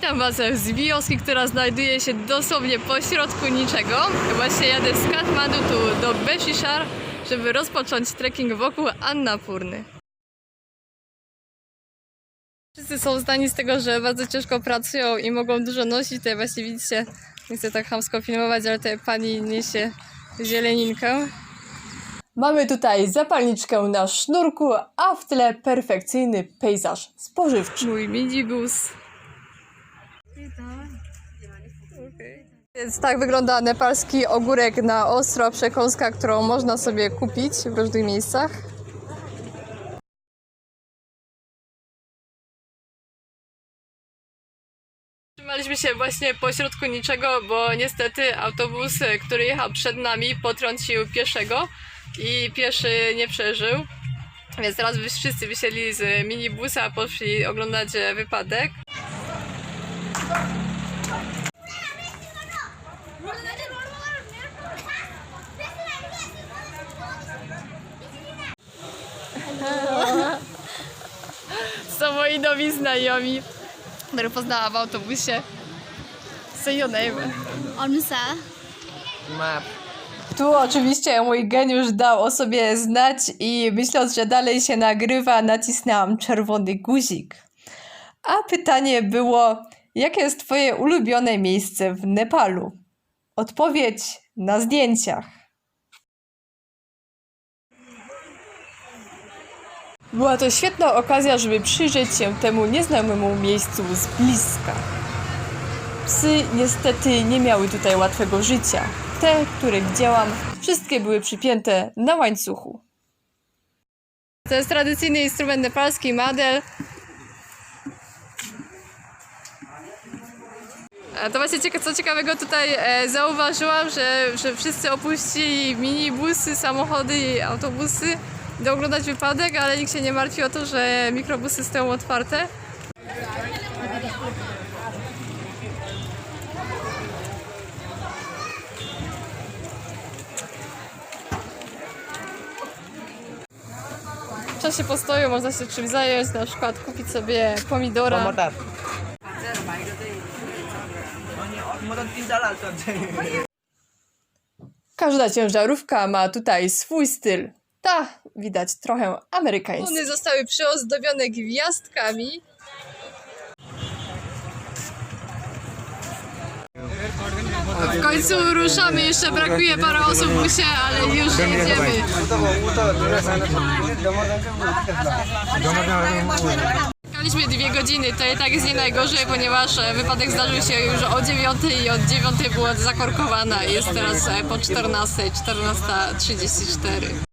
Witam Was z wioski, która znajduje się dosłownie pośrodku niczego. Właśnie jadę z Katmandu tu do Beshishar, żeby rozpocząć trekking wokół Annapurny. Wszyscy są zdani z tego, że bardzo ciężko pracują i mogą dużo nosić. Tutaj właśnie widzicie, nie chcę tak chamsko filmować, ale tutaj pani niesie zieleninkę. Mamy tutaj zapalniczkę na sznurku, a w tle perfekcyjny pejzaż spożywczy. Mój minibus. Więc tak wygląda nepalski ogórek na ostro, przekąska, którą można sobie kupić w różnych miejscach. Trzymaliśmy się właśnie pośrodku niczego, bo niestety autobus, który jechał przed nami, potrącił pieszego i pieszy nie przeżył. Więc teraz wszyscy wysiedli z minibusa, poszli oglądać wypadek. Są moi nowi znajomi, których poznałam w autobusie. Say your name. Onsa. Map. Tu oczywiście mój geniusz dał o sobie znać i myśląc, że dalej się nagrywa, nacisnęłam czerwony guzik. A pytanie było, jakie jest twoje ulubione miejsce w Nepalu? Odpowiedź na zdjęciach. Była to świetna okazja, żeby przyjrzeć się temu nieznanemu miejscu z bliska. Psy niestety nie miały tutaj łatwego życia. Te, które widziałam, wszystkie były przypięte na łańcuchu. To jest tradycyjny instrument nepalski, madel. A to właśnie cieka- co ciekawego tutaj e, zauważyłam, że, że wszyscy opuścili minibusy, samochody i autobusy do oglądać wypadek, ale nikt się nie martwi o to, że mikrobusy stoją otwarte. W czasie postoju można się czymś zająć, na przykład kupić sobie pomidora. To Każda ciężarówka ma tutaj swój styl. Ta widać trochę amerykański. One zostały przyozdobione gwiazdkami. W końcu ruszamy, jeszcze brakuje parę osób w busie, ale już jedziemy. Czekaliśmy dwie godziny, to i tak jest nie najgorzej, ponieważ e, wypadek zdarzył się już o 9 i od 9 była zakorkowana. Jest teraz e, po 14, 14.34.